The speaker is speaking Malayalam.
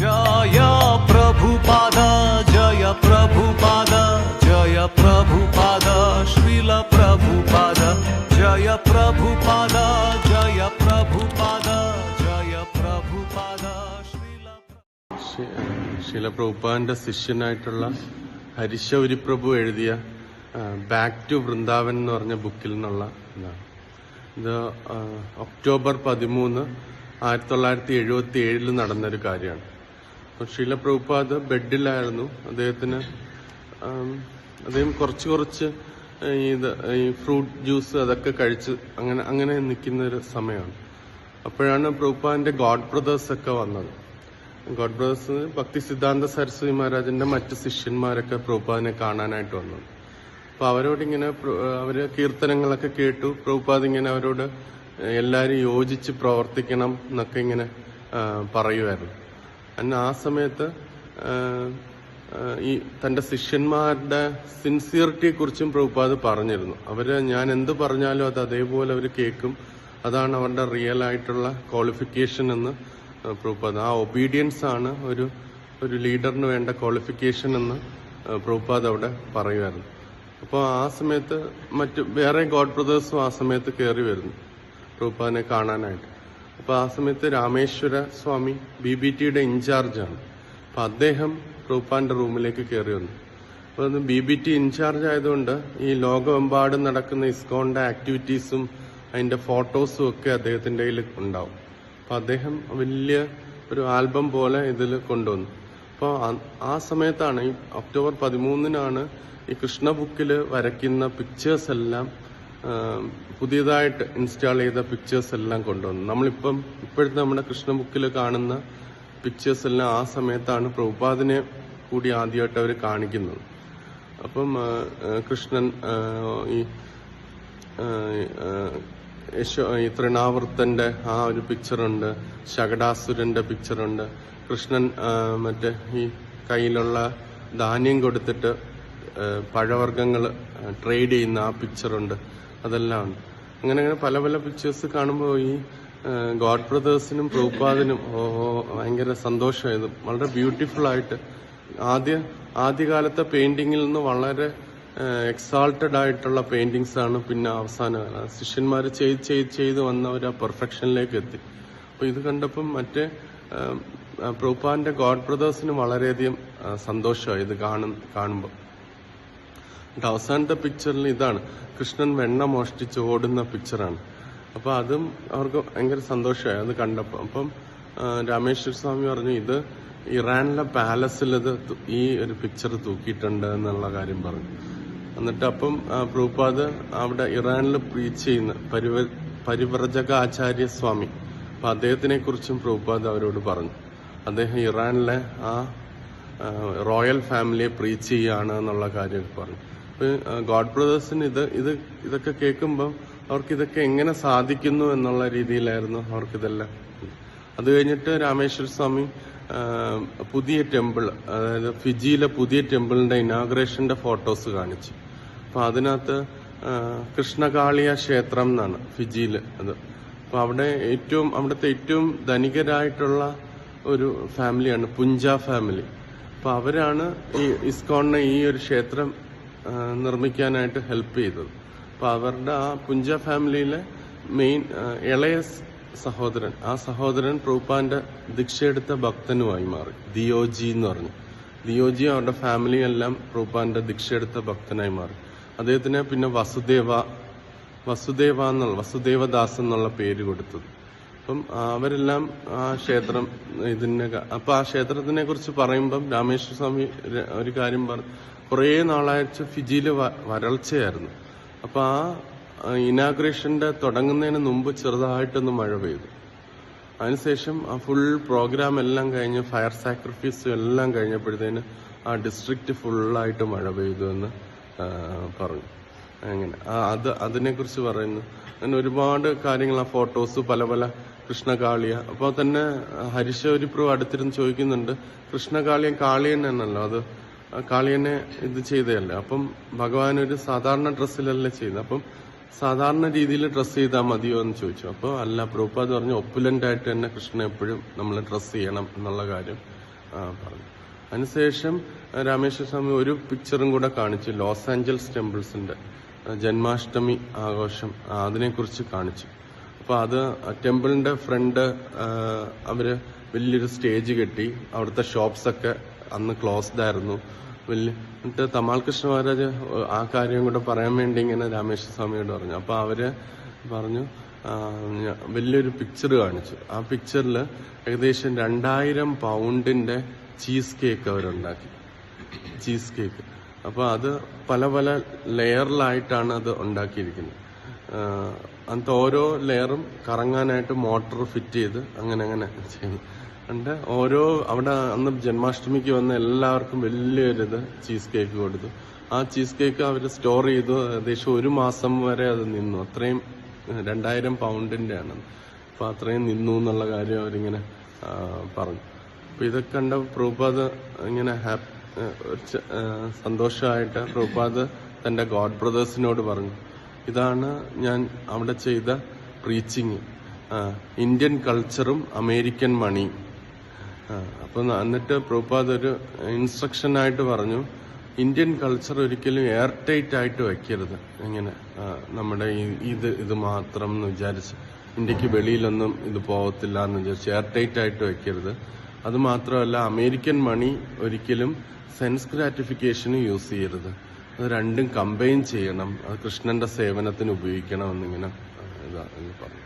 ജയ പ്രഭുപാദ ജയ പ്രഭുപാദ ജയ ശിഷ്യനായിട്ടുള്ള ഹരിശൗരി പ്രഭു എഴുതിയ ബാക്ക് ടു വൃന്ദാവൻ എന്ന് പറഞ്ഞ ബുക്കിൽ നിന്നുള്ള ഇതാണ്. ഇത് ഒക്ടോബർ പതിമൂന്ന് ആയിരത്തി തൊള്ളായിരത്തി എഴുപത്തി ഏഴിൽ നടന്നൊരു കാര്യമാണ്. അപ്പോൾ ശീലപ്രഭുപാദ് ബെഡിലായിരുന്നു അദ്ദേഹത്തിന്. അദ്ദേഹം കുറച്ച് കുറച്ച് ഇത് ഈ ഫ്രൂട്ട് ജ്യൂസ് അതൊക്കെ കഴിച്ച് അങ്ങനെ അങ്ങനെ നിൽക്കുന്ന ഒരു സമയമാണ്. അപ്പോഴാണ് പ്രഭുപാദിന്റെ ഗോഡ് ബ്രദേഴ്സ് ഒക്കെ വന്നത്. ഗോഡ് ബ്രദേഴ്സ് ഭക്തി സിദ്ധാന്ത സരസ്വതി മഹാരാജന്റെ മറ്റ് ശിഷ്യന്മാരൊക്കെ പ്രഭുപാദിനെ കാണാനായിട്ട് വന്നത് അപ്പൊ അവരോട് ഇങ്ങനെ അവർ കീർത്തനങ്ങളൊക്കെ കേട്ടു. പ്രഭുപാദ് ഇങ്ങനെ അവരോട് എല്ലാരും യോജിച്ച് പ്രവർത്തിക്കണം എന്നൊക്കെ ഇങ്ങനെ പറയുമായിരുന്നു അന്ന് ആ സമയത്ത് ഈ തന്റെ ശിഷ്യന്മാരുടെ സിൻസിയറിറ്റിയെ കുറിച്ചും പ്രഭുപാദ് പറഞ്ഞിരുന്നു. അവർ ഞാൻ എന്ത് പറഞ്ഞാലും അത് അതേപോലെ അവർ കേൾക്കും. അതാണ് അവരുടെ റിയൽ ആയിട്ടുള്ള ക്വാളിഫിക്കേഷൻ എന്ന് പ്രഭുപാദ്. ആ ഒബീഡിയൻസ് ആണ് ഒരു ഒരു ലീഡറിന് വേണ്ട ക്വാളിഫിക്കേഷൻ എന്ന് പ്രഭുപാദ് അവിടെ പറയുമായിരുന്നു. അപ്പോൾ ആ സമയത്ത് മറ്റ് വേറെ ഗോഡ് ബ്രദേഴ്സും ആ സമയത്ത് കയറി വരുന്നു. പ്രഭുപാദിനെ കാണാനായിട്ട്. അപ്പോൾ ആ സമയത്ത് രാമേശ്വര സ്വാമി ബി ബി ടിയുടെ ഇൻചാർജാണ്. അപ്പം അദ്ദേഹം റൂപ്പാന്റെ റൂമിലേക്ക് കയറി വന്നു. അപ്പോൾ അത് ബി ബി ടി ഇൻചാർജ് ആയതുകൊണ്ട് ഈ ലോകമെമ്പാടും നടക്കുന്ന ഇസ്കോണിന്റെ ആക്ടിവിറ്റീസും അതിന്റെ ഫോട്ടോസും ഒക്കെ അദ്ദേഹത്തിന്റെ കയ്യിൽ ഉണ്ടാവും. അപ്പൊ അദ്ദേഹം വലിയ ഒരു ആൽബം പോലെ ഇതിൽ കൊണ്ടുവന്നു. അപ്പോൾ ആ സമയത്താണ് ഈ ഒക്ടോബർ പതിമൂന്നിനാണ് ഈ കൃഷ്ണ ബുക്കിൽ വരയ്ക്കുന്ന പിക്ചേഴ്സ് എല്ലാം പുതിയതായിട്ട് ഇൻസ്റ്റാൾ ചെയ്ത പിക്ചേഴ്സ് എല്ലാം കൊണ്ടുവന്നു. നമ്മളിപ്പം ഇപ്പോഴത്തെ നമ്മുടെ കൃഷ്ണ ബുക്കിൽ കാണുന്ന പിക്ചേഴ്സ് എല്ലാം ആ സമയത്താണ് പ്രഭുപാദിനെ കൂടി ആദ്യമായിട്ട് അവർ കാണിക്കുന്നത്. അപ്പം കൃഷ്ണൻ ഈ യശോ ഈ തൃണാവൃത്തന്റെ ആ ഒരു പിക്ചറുണ്ട് ശകടാസുരന്റെ പിക്ചറുണ്ട് കൃഷ്ണൻ മറ്റേ ഈ കയ്യിലുള്ള ധാന്യം കൊടുത്തിട്ട് പഴവർഗങ്ങൾ ട്രേഡ് ചെയ്യുന്ന ആ പിക്ചറുണ്ട് അതെല്ലാം. ഉണ്ട് അങ്ങനെ അങ്ങനെ പല പല പിക്ചേഴ്സ് കാണുമ്പോൾ ഈ ഗോഡ് ബ്രദേഴ്സിനും പ്രൂപ്പാദിനും ഭയങ്കര സന്തോഷമായിരുന്നു വളരെ ബ്യൂട്ടിഫുൾ ആയിട്ട് ആദ്യ ആദ്യകാലത്തെ പെയിന്റിങ്ങിൽ നിന്ന് വളരെ എക്സാൾട്ടഡ് ആയിട്ടുള്ള പെയിന്റിങ്സ് ആണ് പിന്നെ അവസാനം ശിഷ്യന്മാർ ചെയ്ത് ചെയ്ത് ചെയ്ത് വന്നവർ ആ പെർഫെക്ഷനിലേക്ക് എത്തി. അപ്പോൾ ഇത് കണ്ടപ്പം മറ്റേ പ്രൂപ്പാന്റെ ഗോഡ് ബ്രദേഴ്സിന് വളരെയധികം സന്തോഷമായി ഇത് കാണും കാണുമ്പോൾ എന്നിട്ട് അവസാനത്തെ പിക്ചറിൽ ഇതാണ്. കൃഷ്ണൻ വെണ്ണ മോഷ്ടിച്ച് ഓടുന്ന പിക്ചറാണ് അപ്പൊ അതും അവർക്ക് ഭയങ്കര സന്തോഷമായി. അത് കണ്ടപ്പോൾ അപ്പം രാമേശ്വര സ്വാമി പറഞ്ഞു ഇത് ഇറാനിലെ പാലസിൽ ഇത് ഈ ഒരു പിക്ചർ തൂക്കിയിട്ടുണ്ട് എന്നുള്ള കാര്യം പറഞ്ഞു. എന്നിട്ട് അപ്പം പ്രൂപ്പാദ് അവിടെ ഇറാനിൽ പ്രീച്ച് ചെയ്യുന്ന പരിവ പരിവ്രജക ആചാര്യ സ്വാമി അപ്പൊ അദ്ദേഹത്തിനെ കുറിച്ചും പ്രൂപ്പാദ് അവരോട് പറഞ്ഞു. അദ്ദേഹം ഇറാനിലെ ആ റോയൽ ഫാമിലിയെ പ്രീച്ച് ചെയ്യാണ് എന്നുള്ള കാര്യം പറഞ്ഞു. ഗോഡ് ബ്രദേഴ്സിന് ഇത് ഇത് ഇതൊക്കെ കേൾക്കുമ്പോൾ അവർക്ക് ഇതൊക്കെ എങ്ങനെ സാധിക്കുന്നു എന്നുള്ള രീതിയിലായിരുന്നു അവർക്കിതെല്ലാം. അത് കഴിഞ്ഞിട്ട് രാമേശ്വര സ്വാമി പുതിയ ടെമ്പിൾ അതായത് ഫിജിയിലെ പുതിയ ടെമ്പിളിന്റെ ഇനാഗ്രേഷന്റെ ഫോട്ടോസ് കാണിച്ചു. അപ്പൊ അതിനകത്ത് കൃഷ്ണകാളിയ ക്ഷേത്രം എന്നാണ് ഫിജിയിൽ അത്. അപ്പൊ അവിടെ ഏറ്റവും അവിടുത്തെ ഏറ്റവും ധനികരായിട്ടുള്ള ഒരു ഫാമിലിയാണ് പുഞ്ച ഫാമിലി. അപ്പൊ അവരാണ് ഈ ഇസ്കോണിന് ഈ ഒരു ക്ഷേത്രം നിർമ്മിക്കാനായിട്ട് ഹെൽപ്പ് ചെയ്തത്. അപ്പൊ അവരുടെ ആ പുഞ്ച ഫാമിലിയിലെ മെയിൻ ഇളയ സഹോദരൻ ആ സഹോദരൻ പ്രൂപ്പാന്റെ ദീക്ഷയെടുത്ത ഭക്തനുമായി മാറി. ദിയോജി എന്ന് പറഞ്ഞു. ദിയോജി അവരുടെ ഫാമിലി എല്ലാം പ്രൂപ്പാന്റെ ദീക്ഷയെടുത്ത ഭക്തനായി മാറി. അദ്ദേഹത്തിന് പിന്നെ വസുദേവ വസുദേവ എന്നുള്ള വസുദേവദാസ് എന്നുള്ള പേര് കൊടുത്തത്. അപ്പം അവരെല്ലാം ആ ക്ഷേത്രം ഇതിനെ അപ്പൊ ആ ക്ഷേത്രത്തിനെ കുറിച്ച് പറയുമ്പം രാമേശ്വര സ്വാമി ഒരു കാര്യം പറഞ്ഞു കുറേ നാളായിട്ട് ഫിജിയിൽ വരൾച്ചയായിരുന്നു. അപ്പൊ ആ ഇനാഗ്രേഷന്റെ തുടങ്ങുന്നതിന് മുമ്പ് ചെറുതായിട്ടൊന്ന് മഴ പെയ്തു. അതിനുശേഷം ആ ഫുൾ പ്രോഗ്രാം എല്ലാം കഴിഞ്ഞ് ഫയർ സാക്രിഫൈസും എല്ലാം കഴിഞ്ഞപ്പോഴത്തേന് ആ ഡിസ്ട്രിക്റ്റ് ഫുള്ളായിട്ട് മഴ പെയ്തു എന്ന് പറഞ്ഞു. അങ്ങനെ. അത് അതിനെക്കുറിച്ച് പറയുന്നു. അങ്ങനെ ഒരുപാട് കാര്യങ്ങൾ ആ ഫോട്ടോസ് പല പല കൃഷ്ണകാളിയ. അപ്പോൾ തന്നെ ഹരിശൗരിപ്രു അടുത്തിരുന്ന് ചോദിക്കുന്നുണ്ട് കൃഷ്ണകാളിയൻ കാളിയൻ എന്നല്ലോ? അത് കാളിയനെ ഇത് ചെയ്തതല്ലേ? അപ്പം ഭഗവാൻ ഒരു സാധാരണ ഡ്രസ്സിലല്ലേ ചെയ്യുന്നത്. അപ്പം സാധാരണ രീതിയിൽ ഡ്രസ്സ് ചെയ്താൽ മതിയോ എന്ന് ചോദിച്ചു. അപ്പോൾ അല്ല പ്രഭുപാദ് പറഞ്ഞു ഒപ്പുലന്റായിട്ട് തന്നെ കൃഷ്ണൻ എപ്പോഴും നമ്മൾ ഡ്രസ്സ് ചെയ്യണം എന്നുള്ള കാര്യം പറഞ്ഞു. അതിനുശേഷം രാമേശ്വര സ്വാമി ഒരു പിക്ചറും കൂടെ കാണിച്ചു ലോസ് ആഞ്ചൽസ് ടെമ്പിൾസിന്റെ ജന്മാഷ്ടമി ആഘോഷം അതിനെക്കുറിച്ച് കാണിച്ചു. അപ്പൊ അത് ടെമ്പിളിന്റെ ഫ്രണ്ട് അവർ വലിയൊരു സ്റ്റേജ് കെട്ടി അവിടുത്തെ ഷോപ്സ് ഒക്കെ അന്ന് ക്ലോസ്ഡ് ആയിരുന്നു. വലിയ എന്നിട്ട് തമാൽ കൃഷ്ണ മഹാരാജ് ആ കാര്യം കൂടെ പറയാൻ വേണ്ടി ഇങ്ങനെ രാമേശ്വര സ്വാമിയോട് പറഞ്ഞു. അപ്പൊ അവർ പറഞ്ഞു വലിയൊരു പിക്ചർ കാണിച്ചു. ആ പിക്ചറിൽ ഏകദേശം രണ്ടായിരം പൗണ്ടിന്റെ ചീസ് കേക്ക് അവരുണ്ടാക്കി. ചീസ് കേക്ക് അപ്പൊ അത് പല പല ലെയറിലായിട്ടാണ് അത് ഉണ്ടാക്കിയിരിക്കുന്നത്. അങ്ങനത്തെ ഓരോ ലെയറും കറങ്ങാനായിട്ട് മോട്ടർ ഫിറ്റ് ചെയ്ത് അങ്ങനെ അങ്ങനെ ചെയ്യുന്നു. ഉണ്ട് ഓരോ അവിടെ അന്ന് ജന്മാഷ്ടമിക്ക് വന്ന എല്ലാവർക്കും വലിയൊരിത് ചീസ് കേക്ക് കൊടുത്തു. ആ ചീസ് കേക്ക് അവർ സ്റ്റോർ ചെയ്തു. ഏകദേശം ഒരു മാസം വരെ അത് നിന്നു. അത്രയും രണ്ടായിരം പൗണ്ടിന്റെ ആണ് അപ്പൊ അത്രയും നിന്നു എന്നുള്ള കാര്യം അവരിങ്ങനെ പറഞ്ഞു. അപ്പോൾ ഇതൊക്കെ കണ്ട പ്രഭുപാദ് ഇങ്ങനെ ഹാപ്പി സന്തോഷമായിട്ട് പ്രഭുപാദ് തന്റെ ഗോഡ് ബ്രദേഴ്സിനോട് പറഞ്ഞു. ഇതാണ് ഞാൻ അവിടെ ചെയ്ത പ്രീച്ചിങ് ഇന്ത്യൻ കൾച്ചറും അമേരിക്കൻ മണി അപ്പൊ എന്നിട്ട് പ്രഭുപാദ് ഒരു ഇൻസ്ട്രക്ഷൻ ആയിട്ട് പറഞ്ഞു ഇന്ത്യൻ കൾച്ചർ ഒരിക്കലും എയർ ടൈറ്റ് ആയിട്ട് വെക്കരുത്. ഇങ്ങനെ നമ്മുടെ ഇത് ഇത് മാത്രം എന്ന് വിചാരിച്ച്. ഇന്ത്യയ്ക്ക് വെളിയിലൊന്നും ഇത് പോകത്തില്ല എന്ന് വിചാരിച്ച് എയർ ടൈറ്റ് ആയിട്ട് വെക്കരുത്. അത് മാത്രമല്ല അമേരിക്കൻ മണി ഒരിക്കലും സെൻസ് ഗ്രാറ്റിഫിക്കേഷന് യൂസ് ചെയ്യരുത്. അത് രണ്ടും കമ്പൈൻ ചെയ്യണം. അത് കൃഷ്ണന്റെ സേവനത്തിന് ഉപയോഗിക്കണം എന്നിങ്ങനെ ഇതാ എന്ന് പറഞ്ഞു.